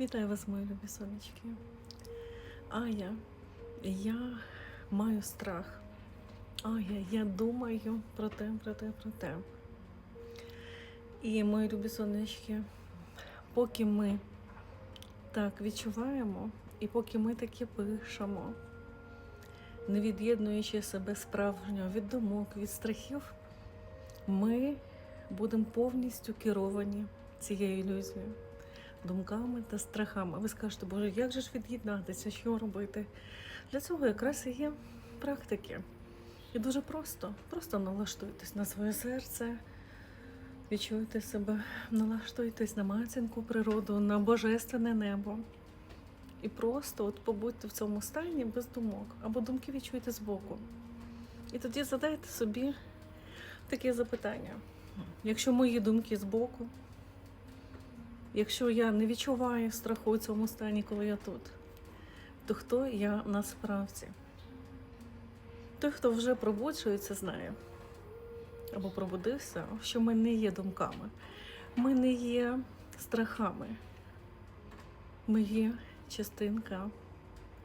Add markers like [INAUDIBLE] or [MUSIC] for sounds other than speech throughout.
Вітаю вас, мої любі сонечки. А я, я маю страх. А я, я думаю про те, про те, про те. І мої любі сонечки, поки ми так відчуваємо, і поки ми таке пишемо, не від'єднуючи себе справжнього від думок, від страхів, ми будемо повністю керовані цією ілюзією, думками та страхами. Ви скажете, Боже, як же ж від'єднатися, що робити? Для цього якраз і є практики. І дуже просто, просто налаштуйтесь на своє серце, відчуйте себе, налаштуйтесь на матінку природу, на божественне небо. І просто от побудьте в цьому стані без думок, або думки відчуйте збоку. І тоді задайте собі таке запитання. Якщо мої думки збоку, якщо я не відчуваю страху у цьому стані, коли я тут, то хто я насправді? Той, хто вже пробуджується, знає або пробудився, що ми не є думками, ми не є страхами, ми є частинка,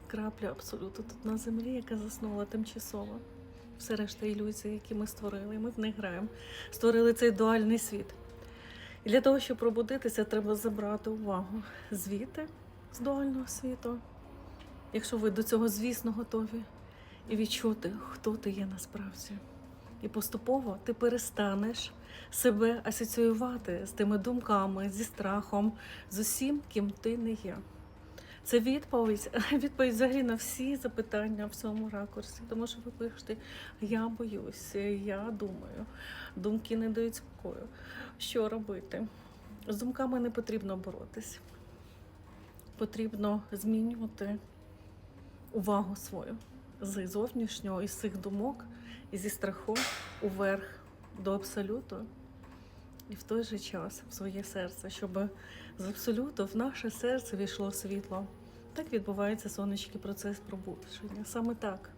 крапля абсолюту тут на землі, яка заснула тимчасово. Все решта ілюзій, які ми створили, ми в них граємо, створили цей дуальний світ. І для того, щоб пробудитися, треба забрати увагу звідти з дуального світу, якщо ви до цього, звісно, готові, і відчути, хто ти є насправді. І поступово ти перестанеш себе асоціювати з тими думками, зі страхом, з усім, ким ти не є. Це відповідь, [LAUGHS] відповідь взагалі на всі запитання в цьому ракурсі. Тому що ви пишете, я боюсь, я думаю, думки не дають спокою. Що робити? З думками не потрібно боротись. Потрібно змінювати увагу свою з зовнішнього, із цих думок, і зі страху уверх до абсолюту. І в той же час в своє серце, щоб з абсолюту в наше серце війшло світло. Так відбувається сонячний процес пробудження. Саме так.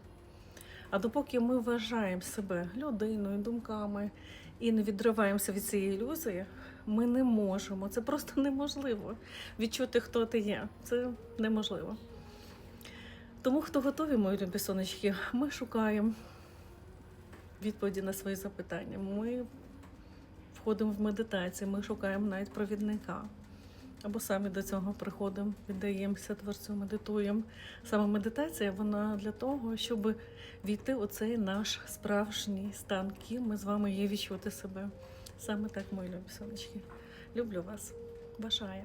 А допоки ми вважаємо себе людиною, думками і не відриваємося від цієї ілюзії, ми не можемо. Це просто [LAUGHS] неможливо відчути, хто ти є. Це неможливо. Тому, хто готові, мої любі сонечки, ми шукаємо відповіді на свої запитання. Ми входимо в медитацію, ми шукаємо навіть провідника. Або самі до цього приходимо, віддаємося творцю, медитуємо. Саме медитація вона для того, щоб війти у цей наш справжній стан, ким ми з вами є відчути себе. Саме так, мої любі сонечки. Люблю вас. Бажаю.